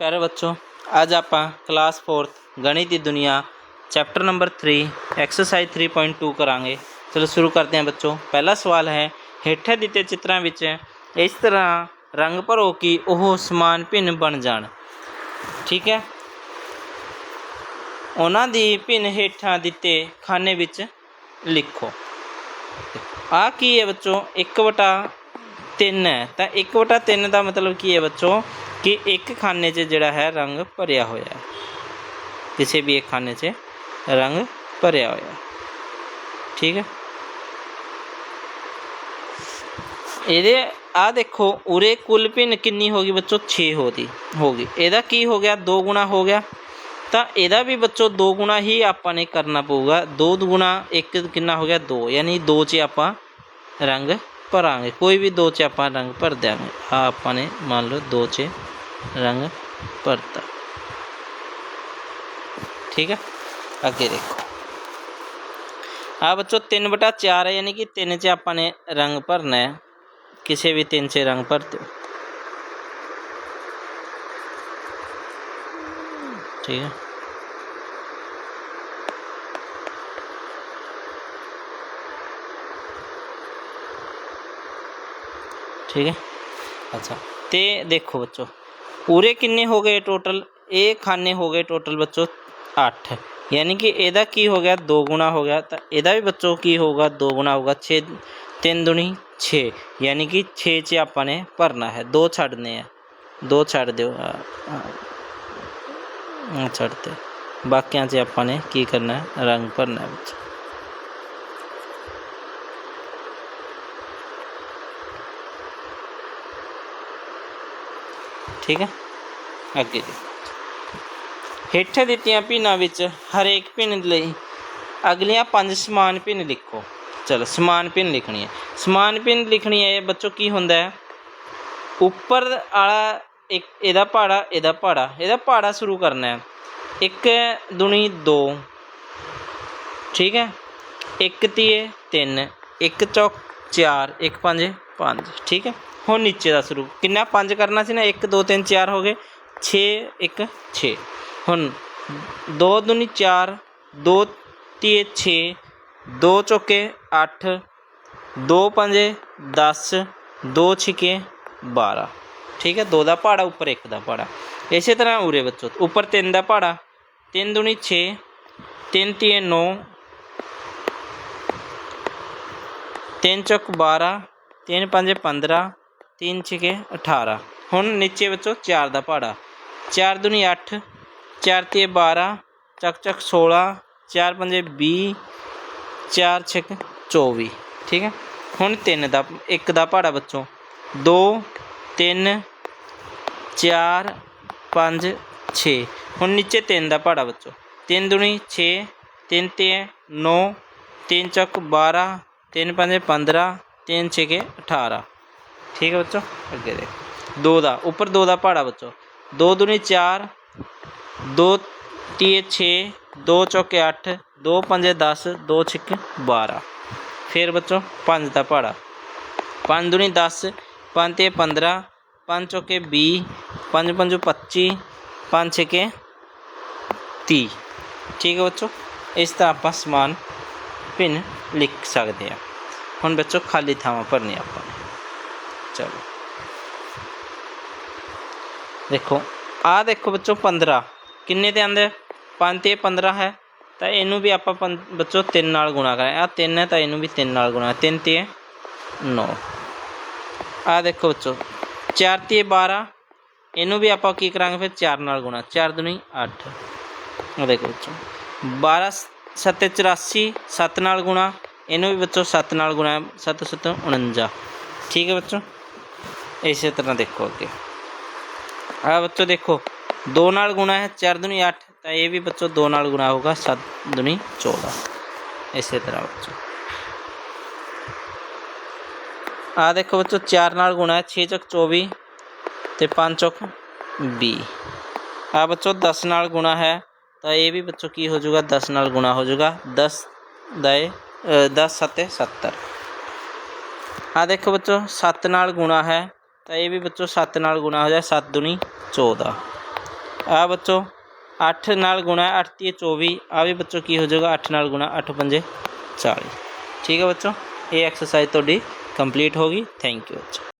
ਪਿਆਰੇ ਬੱਚੋ, ਅੱਜ ਆਪਾਂ ਕਲਾਸ 4th ਗਣਿਤ ਦੀ ਦੁਨੀਆ ਚੈਪਟਰ ਨੰਬਰ 3 ਐਕਸਰਸਾਈਜ਼ 3.2 ਕਰਾਂਗੇ। ਚਲੋ ਸ਼ੁਰੂ ਕਰਦੇ ਹਾਂ ਬੱਚੋ। ਪਹਿਲਾ ਸਵਾਲ ਹੈ, ਹੇਠਾਂ ਦਿੱਤੇ ਚਿੱਤਰਾਂ ਵਿੱਚ ਇਸ ਤਰ੍ਹਾਂ ਰੰਗ ਭਰੋ ਕਿ ਉਹ ਸਮਾਨ ਭਿੰਨ ਬਣ ਜਾਣ। ਠੀਕ ਹੈ? ਉਹਨਾਂ ਦੀ ਭਿੰਨ ਹੇਠਾਂ ਦਿੱਤੇ ਖਾਨੇ ਵਿੱਚ ਲਿਖੋ। ਆ ਕੀ ਹੈ ਬੱਚੋ? 1 ਵਟਾ 3 ਹੈ। ਤਾਂ 1 ਵਟਾ 3 ਦਾ ਮਤਲਬ ਕੀ ਹੈ ਬੱਚੋ? ਕਿ ਇੱਕ ਖਾਨੇ 'ਚ ਜਿਹੜਾ ਹੈ ਰੰਗ ਭਰਿਆ ਹੋਇਆ ਹੈ ਕਿਸੇ ਵੀ ਇੱਕ ਖਾਨੇ 'ਚ ਰੰਗ ਭਰਿਆ ਹੋਇਆ ਹੈ ਠੀਕ ਹੈ ਇਹਦੇ ਆ ਦੇਖੋ ਉਰੇ ਕੁੱਲ ਭਿੰਨ ਕਿੰਨੀ ਹੋ ਗਈ ਬੱਚੋ 6 ਹੋ ਦੀ ਹੋ ਗਈ ਇਹਦਾ ਕੀ ਹੋ ਗਿਆ 2 ਗੁਣਾ ਹੋ ਗਿਆ ਤਾਂ ਇਹਦਾ ਵੀ ਬੱਚੋ 2 ਗੁਣਾ ਹੀ ਆਪਾਂ ਨੇ ਕਰਨਾ ਪਊਗਾ 2 ਗੁਣਾ 1 ਕਿੰਨਾ ਹੋ ਗਿਆ 2 ਯਾਨੀ 2 'ਚ ਆਪਾਂ ਰੰਗ ਭਰਾਂਗੇ ਕੋਈ ਵੀ 2 'ਚ ਆਪਾਂ ਰੰਗ ਭਰ ਦਿਆਂਗੇ रंग पड़ता। ठीक है? आगे देखो। हाँ बच्चों, तीन बटा चार है, यानी कि तीन से अपने रंग भरना है। किसी भी तीन से रंग पर ठीक है? ठीक है? अच्छा ते देखो बच्चों। पूरे किन्ने हो गए टोटल एक खाने हो गए टोटल बच्चों, आठ। यानी कि एदा की हो गया? दो गुना हो गया। तो एदा भी बच्चों की होगा, दो गुना होगा, छे, तीन दुनी, छे। यानी कि छे च आपने भरना है। दो छड़ने हैं। दो छड़ दो। छड़ते। बाकिया से आपने की करना है? रंग भरना है बच्चों। ਠੀਕ ਹੈ? ਅੱਗੇ ਜੀ। ਹੇਠਾਂ ਦਿੱਤੀਆਂ ਭਿੰਨਾਂ ਵਿੱਚ ਹਰੇਕ ਭਿੰਨ ਲਈ ਅਗਲੀਆਂ ਪੰਜ ਸਮਾਨ ਭਿੰਨ ਲਿਖੋ। ਚਲੋ, ਸਮਾਨ ਭਿੰਨ ਲਿਖਣੀ ਹੈ। ਸਮਾਨ ਭਿੰਨ ਲਿਖਣੀ ਹੈ, ਇਹ ਬੱਚੋ ਕੀ ਹੁੰਦਾ ਹੈ? ਉੱਪਰ ਵਾਲਾ ਇੱਕ ਇਹਦਾ ਪਹਾੜਾ ਇਹਦਾ ਪਹਾੜਾ ਇਹਦਾ ਪਹਾੜਾ ਸ਼ੁਰੂ ਕਰਨਾ ਹੈ। ਇੱਕ ਦੁਨੀ 2 ਠੀਕ ਹੈ? ਇੱਕ ਤੀਏ 3 ਇੱਕ ਚੌਕ 4 ਇੱਕ ਪੰਜੇ। 5 ਠੀਕ ਹੈ। ਹੁਣ ਨੀਚੇ ਦਾ ਸ਼ੁਰੂ ਕਿੰਨਾ? 5 ਕਰਨਾ ਸੀ ਨਾ 1 2 3 4 ਹੋ ਗਏ। 6 1 6 ਹੁਣ 2 ਦੂਣੀ 4 2 ਤੀਏ 6 2 ਚੌਕੇ 8 2 ਪੰਜੇ 10 2 ਛਿਕੇ 12 ਠੀਕ ਹੈ? 2 ਦਾ ਪਹਾੜਾ ਉੱਪਰ 1 ਦਾ ਪਹਾੜਾ ਇਸੇ ਤਰ੍ਹਾਂ ਉਰੇ ਬੱਚੋ। ਉੱਪਰ 3 ਦਾ ਪਹਾੜਾ 3 ਦੂਣੀ 6 3 ਤੀਏ 9 3 ਚੌਕ 12 3 ਪੰਜੇ 15 3 ਛਿਕੇ 18 ਹੁਣ ਨੀਚੇ ਬੱਚੋ 4 ਦਾ ਪਹਾੜਾ 4 ਦੁਨੀ 8 4 ਤੀਏ 12 ਚੱਕ ਚੱਕ 16 4 ਪੰਜੇ 20 4 ਛਿਕ 24 ਠੀਕ ਹੈ ਹੁਣ 3 ਦਾ 1 ਦਾ ਪਹਾੜਾ ਬੱਚੋ 2 3 4 5 6 ਹੁਣ ਨੀਚੇ 3 ਦਾ ਪਹਾੜਾ ਬੱਚੋ 3 ਦੁਨੀ 6 3 ਤੇ 9 3 ਚੱਕ 12 3 ਪੰਜੇ 15 तीन, छः, के, अठारह। ठीक है बच्चों? अगे देख। दो दा। ऊपर दो दा पहाड़ा बच्चों। दो दूनी चार, दो तीए छः, दो चौके अठ दो पंजे दस, दो छिक बारह। फिर बच्चों पाँच का पहाड़ा। पाँच दुनी दस पाँच ते पंद्रह पाँच चौके बी पाँच पच्ची पाँच छके ती ठीक है बच्चों? इस तरह आप समान भिन्न लिख सकते हैं ਹੁਣ ਬੱਚੋ ਖਾਲੀ ਥਾਵਾਂ ਭਰਨੀ ਆਪਾਂ ਨੇ। ਚਲੋ। ਦੇਖੋ ਆ ਦੇਖੋ ਬੱਚੋ 15 ਕਿੰਨੇ ਤੇ ਆਂਦੇ 5 ਤੇ 15 ਹੈ, ਤਾਂ ਇਹਨੂੰ ਵੀ ਆਪਾਂ ਪੰ- ਬੱਚੋ 3 ਨਾਲ ਗੁਣਾ ਕਰਾਂ ਆ 3 ਹੈ, ਤਾਂ ਇਹਨੂੰ ਵੀ 3 ਨਾਲ ਗੁਣਾ 3 ਤੇ 9 ਆ ਦੇਖੋ ਬੱਚੋ 4 ਤੇ 12 ਇਹਨੂੰ ਵੀ ਆਪਾਂ ਕੀ ਕਰਾਂਗੇ ਫਿਰ? 4 ਨਾਲ ਗੁਣਾ। 4 ਦੁਨੀ 8 ਆ ਦੇਖੋ ਬੱਚੋ 12 ਸੱਤੇ 84 7 ਨਾਲ ਗੁਣਾ। ਇਹਨੂੰ ਵੀ ਬੱਚੋ 7 ਨਾਲ ਗੁਣਾ 7 7 49 ਠੀਕ ਹੈ ਬੱਚੋ ਇਸੇ ਤਰ੍ਹਾਂ ਦੇਖੋ ਅੱਗੇ ਆ ਬੱਚੋ ਦੇਖੋ 2 ਨਾਲ ਗੁਣਾ ਹੈ 4 ਦੁਨੀ 8 ਤਾਂ ਇਹ ਵੀ ਬੱਚੋ 2 ਨਾਲ ਗੁਣਾ ਹੋਗਾ 7 ਦੁਨੀ 14 ਇਸੇ ਤਰ੍ਹਾਂ ਬੱਚੋ ਆ ਦੇਖੋ ਬੱਚੋ 4 ਨਾਲ ਗੁਣਾ ਹੈ 6 ਚੌਕ 24 ਤੇ 5 ਚੌਕ 20 ਆ ਬੱਚੋ 10 ਨਾਲ ਗੁਣਾ ਹੈ ਤਾਂ ਇਹ ਵੀ ਬੱਚੋ ਕੀ ਹੋ ਜਾਊਗਾ 10 ਨਾਲ ਗੁਣਾ ਹੋ ਜਾਊਗਾ 10 ਦਾਏ 10 ਸੱਤੇ 70 ਆ ਦੇਖੋ ਬੱਚੋ 7 ਨਾਲ ਗੁਣਾ ਹੈ, ਤਾਂ ਇਹ ਵੀ ਬੱਚੋ 7 ਨਾਲ ਗੁਣਾ ਹੋ ਜਾਏ 7 ਦੁਨੀ 14 ਆ ਬੱਚੋ 8 ਨਾਲ ਗੁਣਾ 8 ਤੀਏ 24 ਆ ਵੀ ਬੱਚੋ ਕੀ ਹੋ ਜਾਊਗਾ 8 ਨਾਲ ਗੁਣਾ 8 ਪੰਜੇ 40 ਠੀਕ ਹੈ ਬੱਚੋ, ਇਹ ਐਕਸਰਸਾਈਜ਼ ਤੁਹਾਡੀ ਕੰਪਲੀਟ ਹੋ ਗਈ। ਥੈਂਕ ਯੂ ਬੱਚੋ।